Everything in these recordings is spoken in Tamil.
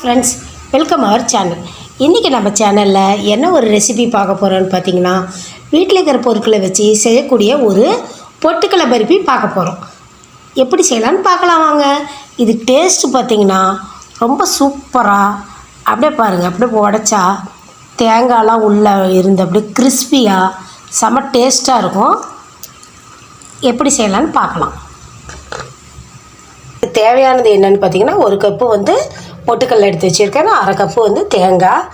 ஃப்ரெண்ட்ஸ் வெல்கம் அவர் சேனல் இன்றைக்கி நம்ம சேனலில் என்ன ஒரு ரெசிபி பார்க்க போகிறோன்னு பார்த்தீங்கன்னா வீட்டில் இருக்கிற பொருட்களை வச்சு செய்யக்கூடிய ஒரு பொட்டுக்கலை பருப்பி பார்க்க போகிறோம் எப்படி செய்யலான்னு பார்க்கலாம் வாங்க. இது டேஸ்ட்டு பார்த்தீங்கன்னா ரொம்ப சூப்பராக அப்படியே பாருங்கள் அப்படியே உடச்சா தேங்காயெலாம் உள்ளே இருந்து அப்படியே கிறிஸ்பியாக செம டேஸ்ட்டாக இருக்கும். எப்படி செய்யலான்னு பார்க்கலாம். தேவையானது என்னன்னு பார்த்தீங்கன்னா ஒரு கப்பு வந்து பொட்டுக்கடலை எடுத்து வச்சுருக்கேன். அரை கப்பு வந்து தேங்காய்.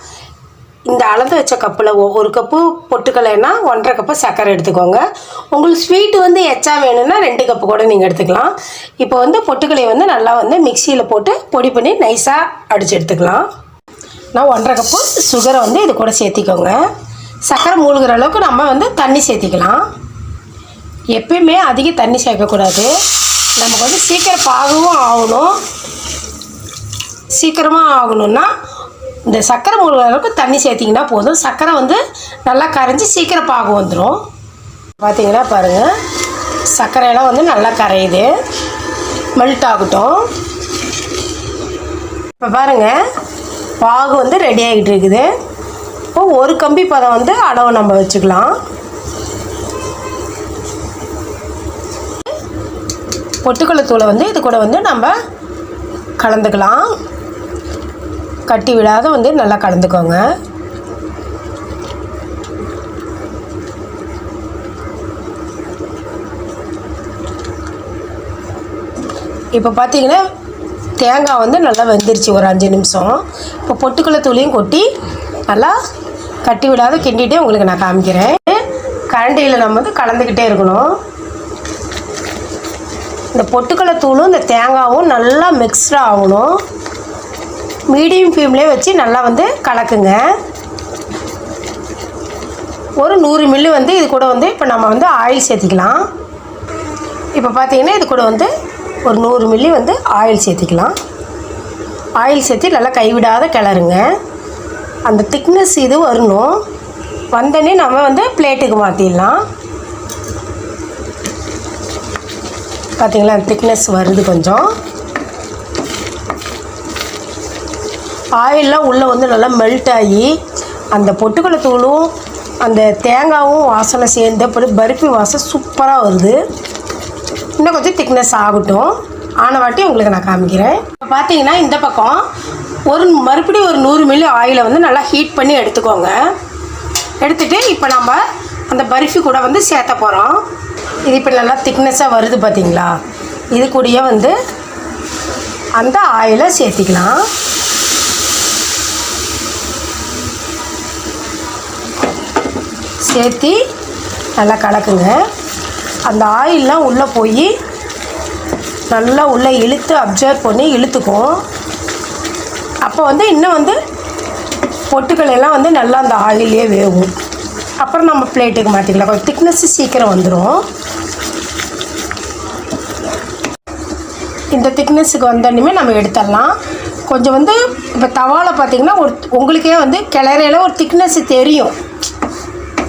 இந்த அளந்து வச்ச கப்பில் ஒரு கப்பு பொட்டுக்கடலைன்னா ஒன்றரை கப்பு சர்க்கரை எடுத்துக்கோங்க. உங்களுக்கு ஸ்வீட்டு வந்து எச்சா வேணும்னா ரெண்டு கப்பு கூட நீங்கள் எடுத்துக்கலாம். இப்போ வந்து பொட்டுக்கலையை வந்து நல்லா வந்து மிக்சியில் போட்டு பொடி பண்ணி நைஸாக அடித்து எடுத்துக்கலாம். நான் ஒன்றரை கப்பு சுகரை வந்து இது கூட சேர்த்திக்கோங்க. சர்க்கரை மூழ்கிற அளவுக்கு நம்ம வந்து தண்ணி சேர்த்திக்கலாம். எப்பயுமே அதிக தண்ணி சேர்க்கக்கூடாது. நமக்கு வந்து சீக்கிரம் பாகவும் ஆகணும். சீக்கிரமாக ஆகணும்னா இந்த சர்க்கரை மூழ்கிற அளவுக்கு தண்ணி சேர்த்திங்கன்னா போதும். சர்க்கரை வந்து நல்லா கரைஞ்சி சீக்கிரம் பாகம் வந்துடும் பார்த்தீங்கன்னா பாருங்கள் சர்க்கரையெல்லாம் வந்து நல்லா கரையுது. மெல்ட் ஆகட்டும். இப்போ பாருங்கள் பாகு வந்து ரெடி ஆகிட்டு இருக்குது. இப்போ ஒரு கம்பி பதம் வந்து அளவு நம்ம வச்சுக்கலாம். பொட்டுக்கடலை தூளை வந்து இது கூட வந்து நம்ம கலந்துக்கலாம். கட்டி விடாத வந்து நல்லா கலந்துக்கோங்க இப்போ பார்த்தீங்கன்னா தேங்காய் வந்து நல்லா வெந்துருச்சு ஒரு அஞ்சு நிமிஷம். இப்போ பொட்டுக்கடலை தூளையும் கொட்டி நல்லா கட்டி விடாத கிண்டிகிட்டே உங்களுக்கு நான் காமிக்கிறேன். கரண்டியில் நம்ம வந்து கலந்துக்கிட்டே இருக்கணும். இந்த பொட்டுக்கடலை தூளும் இந்த தேங்காயும் நல்லா மிக்ஸ்டாக ஆகணும். மீடியம் ஃப்ளேம்லேயே வச்சு நல்லா வந்து கலக்குங்க. ஒரு நூறு மில்லு வந்து இது கூட வந்து இப்போ நம்ம வந்து ஆயில் சேர்த்திக்கலாம். இப்போ பார்த்தீங்கன்னா இது கூட வந்து ஒரு நூறு மில்லி வந்து ஆயில் சேர்த்திக்கலாம். ஆயில் சேர்த்து நல்லா கைவிடாத கிளறுங்க. அந்த திக்னஸ் இது வரணும். வந்தோடனே நம்ம வந்து பிளேட்டுக்கு மாற்றிடலாம் பார்த்திங்களா திக்னஸ் வருது கொஞ்சம். ஆயிலெலாம் உள்ளே வந்து நல்லா மெல்ட் ஆகி அந்த பொட்டுக்கடலை தூளும் அந்த தேங்காயும் வாசனை சேர்ந்து அப்புறம் பருப்பி வாசம் சூப்பராக வருது. இன்னும் கொஞ்சம் திக்னஸ் ஆகட்டும். ஆன வாட்டி உங்களுக்கு நான் காமிக்கிறேன். இப்போ பார்த்தீங்கன்னா இந்த பக்கம் ஒரு மறுபடியும் ஒரு நூறு மில்லி ஆயிலை வந்து நல்லா ஹீட் பண்ணி எடுத்துக்கோங்க. எடுத்துகிட்டு இப்போ நம்ம அந்த பர்ஃபி கூட வந்து சேர்த்த போகிறோம் இது இப்போ நல்லா திக்னஸாக வருது பார்த்தீங்களா இது கூடயே வந்து அந்த ஆயிலை சேர்த்திக்கலாம். சேர்த்தி நல்லா கலக்குங்க. அந்த ஆயிலெலாம் உள்ளே போய் நல்லா உள்ளே இழுத்து அப்சர்வ் பண்ணி இழுத்துக்கும் அப்போ வந்து இன்னும் வந்து பொட்டுக்கள் எல்லாம் வந்து நல்லா அந்த ஆயிலே வேகும் அப்புறம் நம்ம பிளேட்டுக்கு மாற்றிக்கலாம் கொஞ்சம் திக்னஸ் சீக்கிரம் வந்துடும் இந்த திக்னஸுக்கு வந்தோடனே நம்ம எடுத்துடலாம். கொஞ்சம் வந்து இப்போ தவாவில் பார்த்திங்கன்னா ஒரு உங்களுக்கே வந்து கிளறையில் ஒரு திக்னஸ் தெரியும்.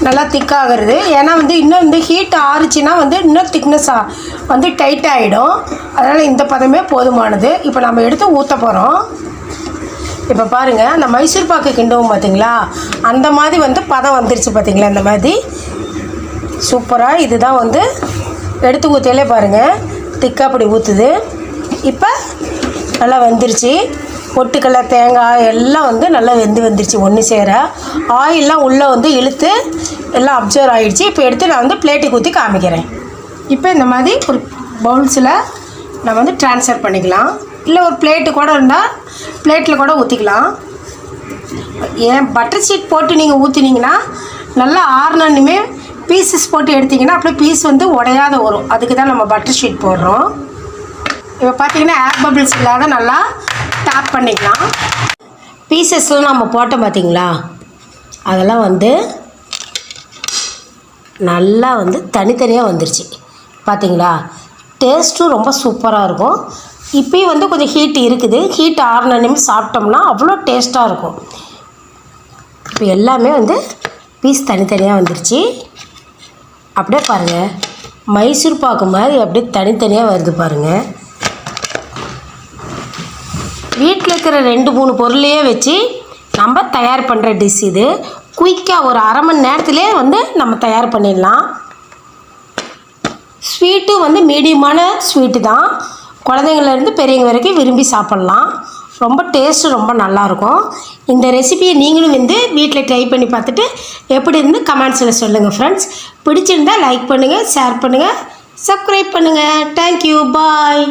நல்லா திக்காகிறது ஏன்னா வந்து இன்னும் வந்து ஹீட் ஆறுச்சுன்னா வந்து இன்னும் திக்னஸ்ஸாக வந்து டைட் ஆகிடும் அதனால் இந்த பதமே போதுமானது. இப்போ நம்ம எடுத்து ஊற்ற போகிறோம் இப்போ பாருங்கள் அந்த மைசூர் பாக்கு கிண்டவும் பார்த்தீங்களா அந்த மாதிரி வந்து பதம் வந்துருச்சு பார்த்தீங்களா இந்த மாதிரி? சூப்பராக இதுதான் வந்து எடுத்து ஊற்றியாலே பாருங்கள் திக்காக அப்படி ஊற்றுது இப்போ நல்லா வந்துருச்சு. பொட்டுக்கடலை தேங்காய் எல்லாம் வந்து நல்லா வெந்து வந்துருச்சு. ஒன்று சேர ஆயிலெலாம் உள்ளே வந்து இழுத்து எல்லாம் அப்சர்வ் ஆகிடுச்சு இப்போ எடுத்து நான் வந்து பிளேட்டுக்கு ஊற்றி காமிக்கிறேன். இப்போ இந்த மாதிரி ஒரு பவுல்ஸில் நம்ம வந்து ட்ரான்ஸ்ஃபர் பண்ணிக்கலாம். இல்லை ஒரு பிளேட்டு கூட இருந்தால் பிளேட்டில் கூட ஊற்றிக்கலாம் ஏன் பட்டர் ஷீட் போட்டு நீங்கள் ஊற்றினீங்கன்னா நல்லா ஆறுனனுமே பீசஸ் போட்டு எடுத்திங்கன்னா அப்படியே பீஸ் வந்து உடையாத வரும். அதுக்கு தான் நம்ம பட்டர் ஷீட் போடுறோம். இப்போ பார்த்தீங்கன்னா ஏர் பபிள்ஸ் இல்லாத நல்லா டேப் பண்ணிக்கலாம். பீசஸ்லாம் நம்ம போட்டோம் பார்த்தீங்களா அதெல்லாம் வந்து நல்லா வந்து தனித்தனியாக வந்துருச்சு. பார்த்தீங்களா டேஸ்ட்டும் ரொம்ப சூப்பராக இருக்கும். இப்போயும் வந்து கொஞ்சம் ஹீட் இருக்குது. ஹீட் ஆறுனனுமே சாப்பிட்டோம்னா அவ்வளோ டேஸ்ட்டாக இருக்கும். இப்போ எல்லாமே வந்து பீஸ் தனித்தனியாக வந்துருச்சு. அப்படியே பாருங்கள் மைசூர் பாக்கு மாதிரி அப்படியே தனித்தனியாக வருது பாருங்கள் வீட்டில் இருக்கிற ரெண்டு மூணு பொருளையே வச்சு நம்ம தயார் பண்ணுற டிஷ் இது. குயிக்காக ஒரு அரை மணி நேரத்துலேயே வந்து நம்ம தயார் பண்ணிடலாம். ஸ்வீட்டும் வந்து மீடியமான ஸ்வீட்டு தான். குழந்தைங்கள்லேருந்து பெரியவங்க வரைக்கும் விரும்பி சாப்பிட்லாம். ரொம்ப டேஸ்ட்டு ரொம்ப நல்லாயிருக்கும். இந்த ரெசிபியை நீங்களும் வந்து வீட்டில் ட்ரை பண்ணி பார்த்துட்டு எப்படி இருந்து கமெண்ட்ஸில் சொல்லுங்கள் ஃப்ரெண்ட்ஸ் பிடிச்சிருந்தா லைக் பண்ணுங்கள் ஷேர் பண்ணுங்கள் சப்ஸ்கிரைப் பண்ணுங்கள் தேங்க்யூ பாய்